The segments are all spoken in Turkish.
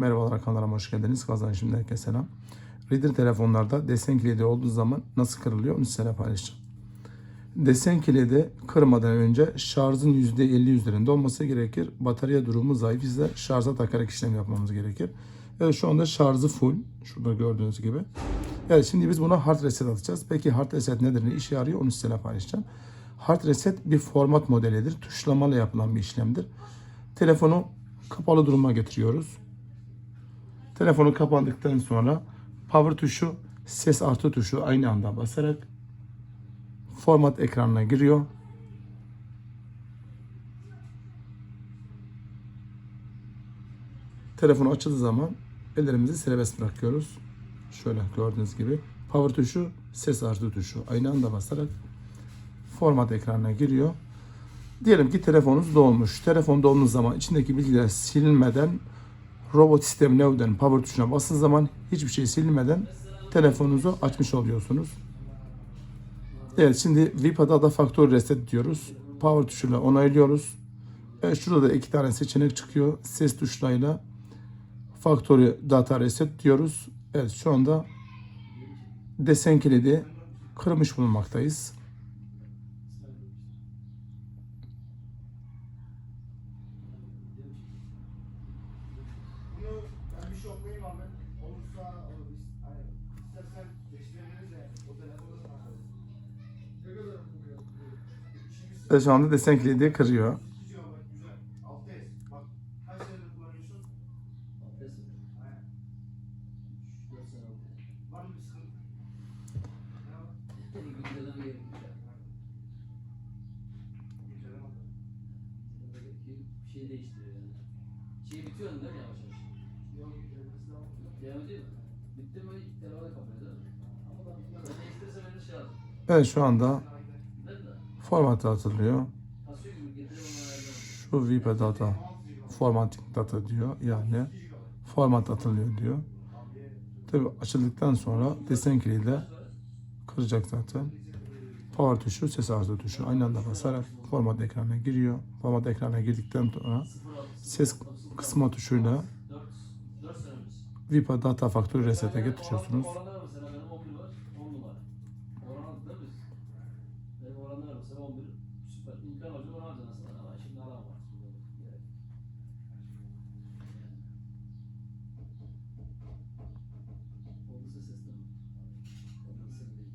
Merhabalar kanalıma hoş geldiniz. Kazan şimdi herkese selam. Reader telefonlarda desen kilidi olduğu zaman nasıl kırılıyor onu size paylaşacağım. Desen kilidi kırmadan önce şarjın %50 üzerinde olması gerekir. Batarya durumu zayıf ise şarja takarak işlem yapmamız gerekir. Evet şu anda şarjı full. Şurada gördüğünüz gibi. Evet şimdi biz buna hard reset atacağız. Peki hard reset nedir? Ne işe yarıyor? Onu size paylaşacağım. Hard reset bir format modelidir. Tuşlamalı yapılan bir işlemdir. Telefonu kapalı duruma getiriyoruz. Telefonu kapandıktan sonra power tuşu, ses artı tuşu aynı anda basarak format ekranına giriyor. Telefonu açıldığı zaman ellerimizi serbest bırakıyoruz. Şöyle gördüğünüz gibi power tuşu, ses artı tuşu aynı anda basarak format ekranına giriyor. Diyelim ki telefonunuz dolmuş. Telefon dolduğu zaman içindeki bilgiler silinmeden robot sistem New'den power tuşuna bastığı zaman hiçbir şey silinmeden telefonunuzu açmış oluyorsunuz. Evet şimdi VIPA'da da faktör reset diyoruz. Power tuşuyla onaylıyoruz. Evet, şurada da iki tane seçenek çıkıyor. Ses tuşlarıyla faktörü data reset diyoruz. Evet şu anda desen kilidi kırmış bulunmaktayız. Abi. Olursa olur. Hani istersen değiştirebiliriz de o telefonu satarız. Ne kadar bu? İşimiz Evet, şu anda desen kilidi kırıyor. 2 GB güzel. 6S. Bak kaç senedir kullanıyorsun? Aynen. Var mı bir sıkıntı? Ne var? Güncelleme atalım. şey değiştiriyor yani. Şey bitiyor değil mi yavaş yavaş? Yok, Evet şu anda format atılıyor. Şu VIPA data formatting data diyor. Yani format atılıyor diyor. Tabi açıldıktan sonra desen kilidi de kıracak zaten. Power tuşu, ses arzu tuşu aynı anda basarak format ekranına giriyor. Format ekranına girdikten sonra ses kısma tuşuyla 4, 4 senemiz. VIPA data faktörü resete getiriyorsunuz. Oranlar var mesela benim 11 var. 10 numara. Oran aldık değil mi? Benim oranlar mesela 11. Süper. İmkan olacak onu alacaksın aslında ama şimdi alamam artık. Gerek. Olduysa sesli mi? Olduysa değil.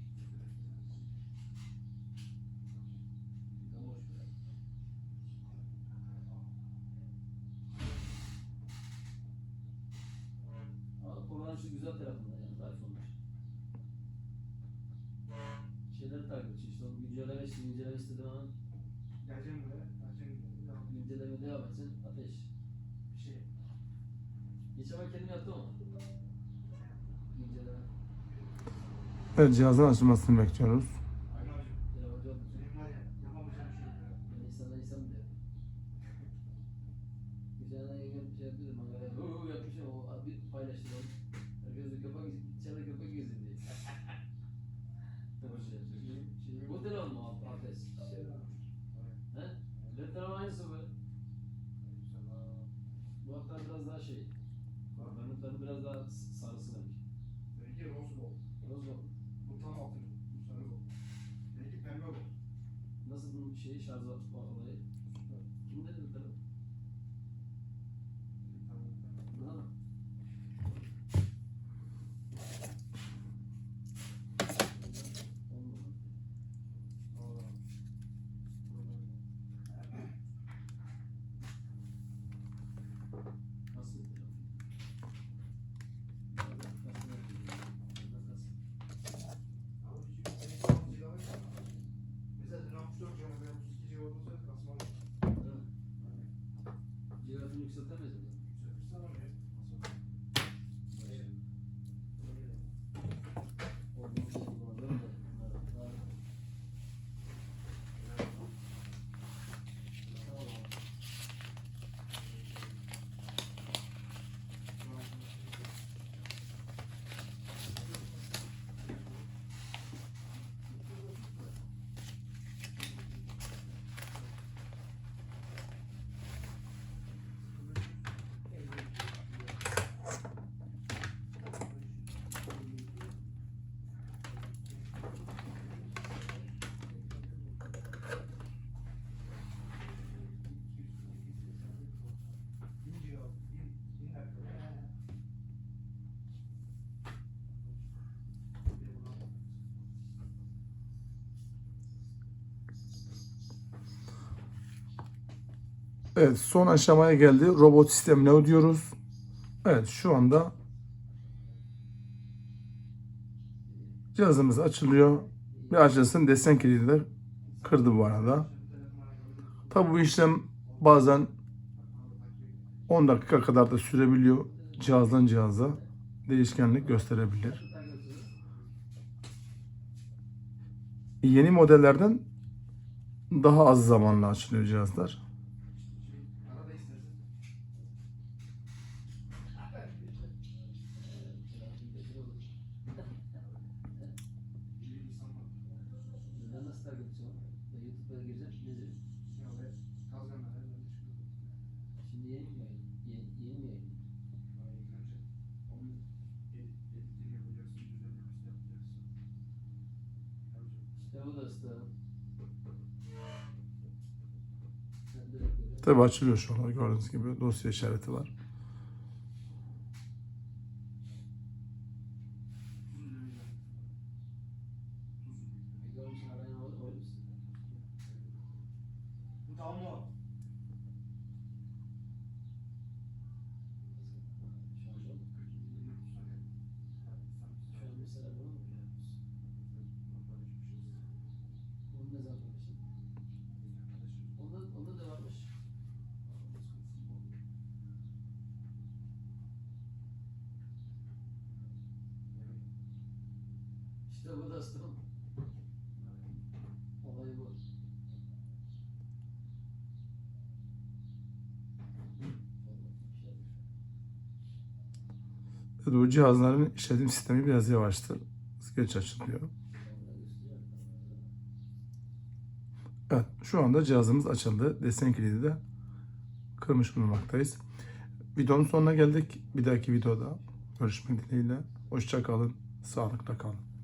Ama hoş bir yer. Ama güzel tarafında yani iPhone'lar. Şeyleri takip ediyor işte onu güncelleme işte güncelleme istediğin an Geleceğim buraya. Geleceğim buraya. Devam. güncelleme devam etsin ateş. Bir şey. Geçen ben kendim yaptım ama. Güncelleme. Evet cihazın açılmasını bekliyoruz. Şarj bağlayıp Evet son aşamaya geldi. Robot sistemine ödüyoruz. Evet şu anda cihazımız açılıyor. Bir açılsın desen kilitler kırdı bu arada. Tabi bu işlem bazen 10 dakika kadar da sürebiliyor. Cihazdan cihaza değişkenlik gösterebilir. Yeni modellerden daha az zamanla açılıyor cihazlar. Arada istersen. Bir insan var. Ben nasıl takip edeceğim? Ben YouTube'a gireceğim. Nedir? Ya ve kazanlar elbette çıkıyor. Şimdi yeni mi yayın? Yeni, yeni mi yayın? Daha ilk önce onun edit- editini yapacaksın, düzenlemesini yapacaksın. Yapacak. İşte bu da. Tabi açılıyor şu anda gördüğünüz gibi dosya işareti var. Tuzlu İşte bu usta. Olay bu. Bu cihazların işletim sistemi biraz yavaştır. Geç açılıyor. Evet şu anda cihazımız açıldı. Desen kilidi de kırmış bulunmaktayız. Videonun sonuna geldik. Bir dahaki videoda görüşmek dileğiyle. Hoşça kalın. Sağlıkla kalın.